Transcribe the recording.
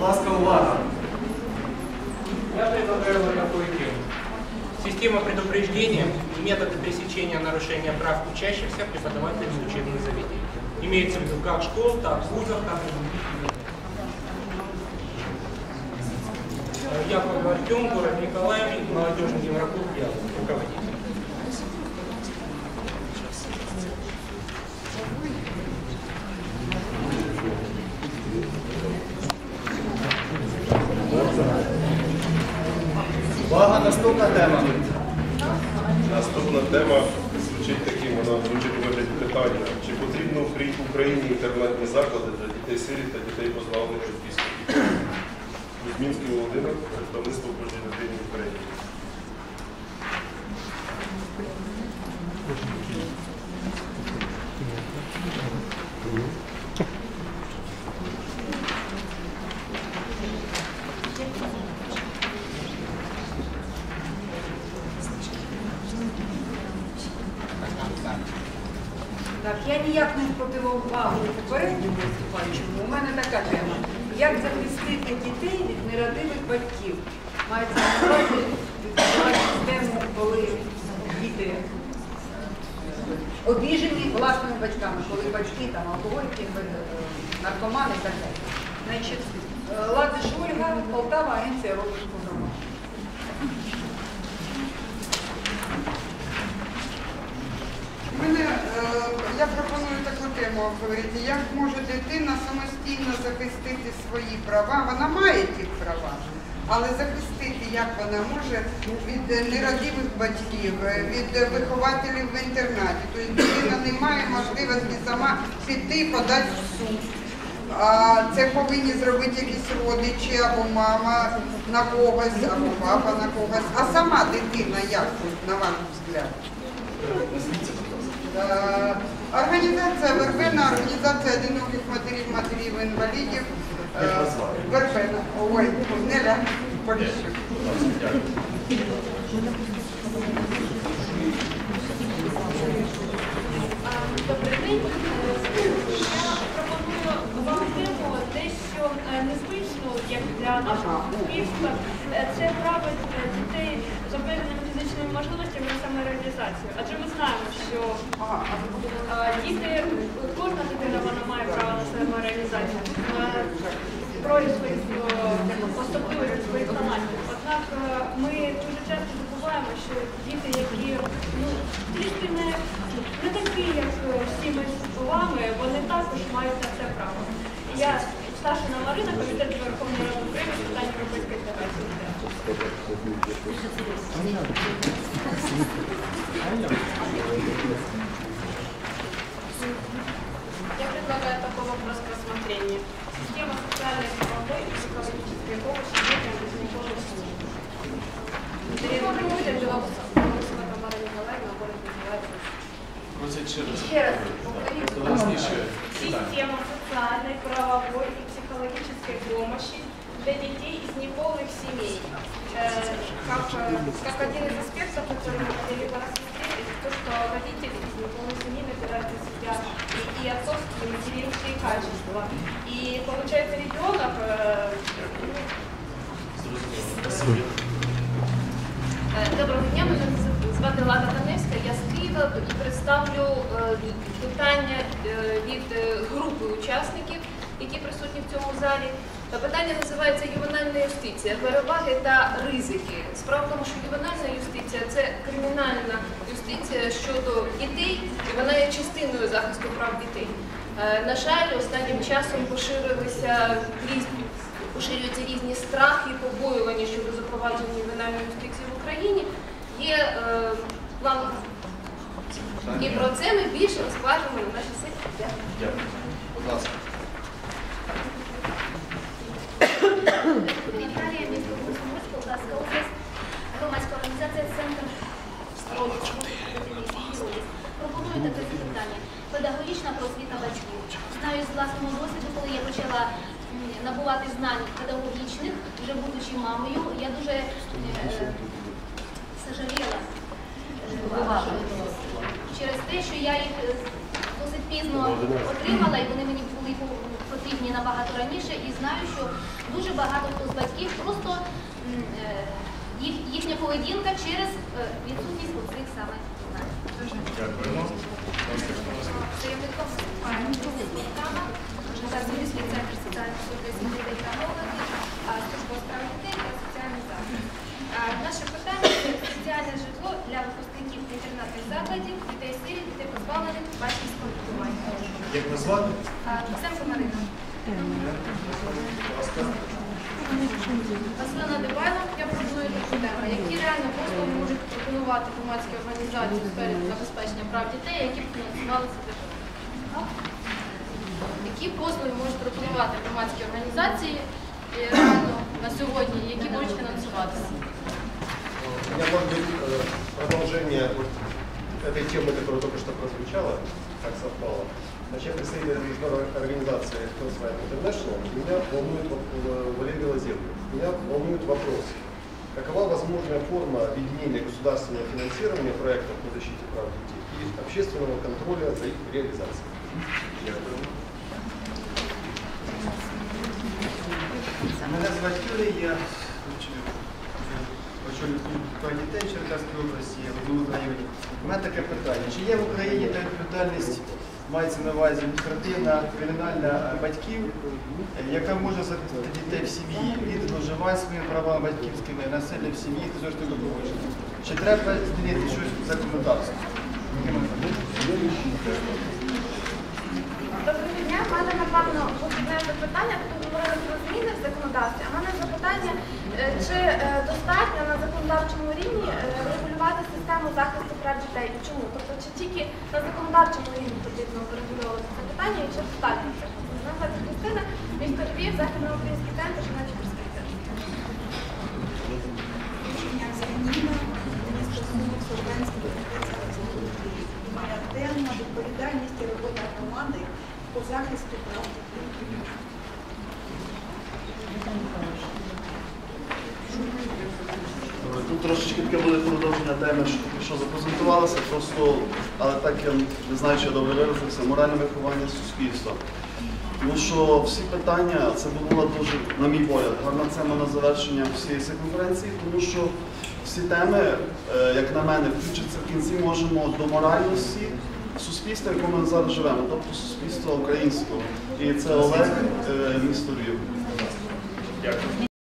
Ласка, увага. Я предлагаю вот такую. Система предупреждения и методы пресечения нарушения прав учащихся преподавателей учебных заведениях. Имеется в виду как школ, так вузов, так и других. Э, Яков Артем, город Николаев, молодежный Евроклуб «Я», руководитель. Увага, наступна тема. Наступна тема звучить таким, вона звучить вигляді питання. Чи потрібно в Україні інтернетні заклади для дітей сиріт та дітей позбавлених батьківських прав? Володимир, представництво кожній людині в Україні. Так, я ніяк не входила увагу попередньому виступаючому. У мене така тема. Як захистити дітей від нерадивих батьків? Мається на увазі відбувати систему, коли діти обіжені власними батьками, коли батьки там алкоголіки, е, наркомани і так далі. Значить, е, Ладиш Ольга, Полтава, агенція розвитку громади. Мене, е, я пропоную тему обговорити. Як може дитина самостійно захистити свої права? Вона має ті права, але захистити як вона може від нерадивих батьків, е, від вихователів в інтернаті. Тобто дитина не має можливості сама піти і подати в суд. А це повинні зробити якісь родичі або мама на когось, або папа на когось. А сама дитина як, на ваш взгляд? Е, Організація Вербена, організація одиноких матерів, матерів інвалідів. Е, Вербена. Ой, Неля Поліщук. Добрий день. Я пропоную вам тему дещо е, незвичну, нашого суспільства. Е, Це право е, дітей з обмеженими фізичними можливостями на самореалізацію. Адже ми знаємо, що е, діти, кожна дитина вона має право на самореалізацію. на Я предлагаю такой вопрос к рассмотрению. Система социальной помощи и психологической помощи детям без никакого семьи. Переводим Белоруссия Тамара Николаевна, город Николаев. Просять ще раз. Еще раз питання. Система социальной, правовой и психологической помощи для детей из неполных семей. Э, Как, э, как один из аспектов, который мы хотели бы рассмотреть, это то, что родители из неполной семьи набирают на себя и, и отцовские, и материнские качества. И получается ребенок э, Е, Доброго дня, мене звати Лада Каневська, я з Києва і представлю е, питання е, від е, групи учасників, які присутні в цьому залі. Та Питання називається ювенальна юстиція, переваги та ризики. Справа в тому, що ювенальна юстиція це кримінальна юстиція щодо дітей, і вона є частиною захисту прав дітей. Е, На жаль, останнім часом поширилися різні поширюються різні страхи, побоювання щодо запровадження ювенальної юстиції в Україні. Є е, план. І про це ми більше розкажемо на нашій сесії. Дякую. Дякую. Будь ласка. Віталія, місто Комсомольськ, Полтавська область, громадська організація Центр Пропоную таке запитання. Педагогічна просвіта батьків. Знаю з власного досвіду, коли я почала набувати знань педагогічних, вже будучи мамою. Я дуже е, сожаліла е, через те, що я їх е, досить пізно отримала, і вони мені були потрібні набагато раніше, і знаю, що дуже багато хто з батьків просто їх, їхня поведінка через відсутність оцих саме знань. Дякуємо. Заявником програма, Житомирський центр соціальної субвенції дітей та молоді, служба у справах дітей та соціальний захист. Наше питання це соціальне житло для випускників інтернатних закладів, дітей сиріт, дітей позбавлених батьківського піклування. Як назвати? А, Марина. Василина Надибайло, я пропоную таку тему. Які реально послуги можуть пропонувати громадські організації у сфері забезпечення прав дітей, які б фінансувалися державою? Які послуги можуть пропонувати громадські організації е, реально на сьогодні, які можуть фінансуватися? У меня может быть э, продолжение вот этой темы, которая только что прозвучала, так совпало. Значит, я представитель международной организации Crossfire International. Меня волнует воп- э, Валерий Белозеров. Меня волнует вопрос. Какова возможная форма объединения государственного финансирования проектов по защите прав детей и общественного контроля за их реализацией? Мене звати Юрій, я очолюю клуб прав дітей в Черкаській області, я в Новому районі. У мене таке питання. Чи є в Україні та відповідальність, мається на увазі адміністративна, кримінальна е, батьків, е, яка може захистити дітей в сім'ї від зловживань своїми правами батьківськими, насилля в сім'ї та зрештою поводження? Чи треба змінити щось в законодавстві? Доброго дня, в мене напевно одне запитання, тут говорили про зміни в законодавстві. А в мене запитання, е, чи е, достатньо на законодавчому рівні е, регулювати систему захисту прав дітей і чому? Тобто чи тільки на законодавчому рівні потрібно врегульовувати це питання і чи достатньо це? Мене звати Христина, місто Львів, Західноукраїнський центр, жіночий перспектив. Моя тема відповідальність і робота громади по захисту прав дітей. Тут трошечки таке буде продовження теми, що що запрезентувалося, просто, але так я не знаю, чи я добре виразився, моральне виховання суспільства. Тому що всі питання, це була дуже, на мій погляд, гарна тема на завершення всієї цієї конференції, тому що всі теми, е, як на мене, включаться в кінці можемо до моральності суспільства, в якому ми зараз живемо, тобто суспільства українського. І це Олег, е, місто Львів.